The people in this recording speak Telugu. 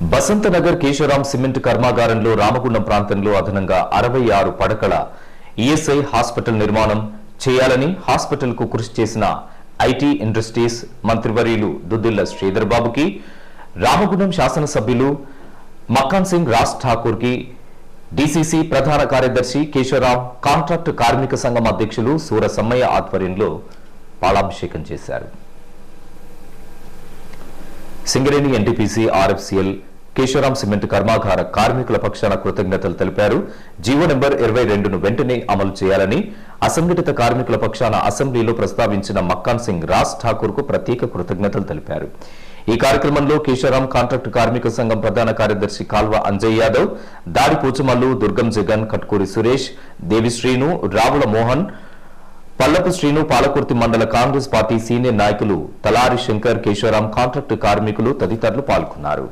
బసంతనగర్ కేశవరాం సిమెంట్ కర్మాగారంలో రామగుండం ప్రాంతంలో అదనంగా అరవై ఆరు పడకల ఈఎస్ఐ హాస్పిటల్ నిర్మాణం చేయాలని హాస్పిటల్కు కృషి చేసిన ఐటీ ఇండస్ట్రీస్ మంత్రివర్యులు దుద్దిల్ల శ్రీధర్ బాబుకి రామగుండం శాసనసభ్యులు మక్కాన్ సింగ్ రాజ్ ఠాకూర్కి డిసిసి ప్రధాన కార్యదర్శి కేశవరావు కాంట్రాక్ట్ కార్మిక సంఘం అధ్యక్షులు సూర సమ్మయ్య ఆధ్వర్యంలో పాలాభిషేకం చేశారు. Singareni NTPC RFCL Keshavaram cement కర్మాగార కార్మికుల పక్షాన కృతజ్ఞతలు తెలిపారు. జీవో నెంబర్ ఇరవై రెండును వెంటనే అమలు చేయాలని అసంఘటిత కార్మికుల పక్షాన అసెంబ్లీలో ప్రస్తావించిన మక్కాన్ సింగ్ రాజ్ ఠాకూర్కు ప్రత్యేక కృతజ్ఞతలు తెలిపారు. ఈ కార్యక్రమంలో కేశవరాం కాంట్రాక్ట్ కార్మిక సంఘం ప్రధాన కార్యదర్శి కాల్వ అంజయ్ యాదవ్ దాడి పూచమల్లు దుర్గం జగన్ కట్కూరి సురేష్ దేవిశ్రీను రావుల మోహన్ పల్లపు శ్రీను పాలకుర్తి మండల కాంగ్రెస్ పార్టీ సీనియర్ నాయకులు తలారి శంకర్ కేశవరాం కాంట్రాక్టు కార్మికులు తదితరులు పాల్గొన్నారు.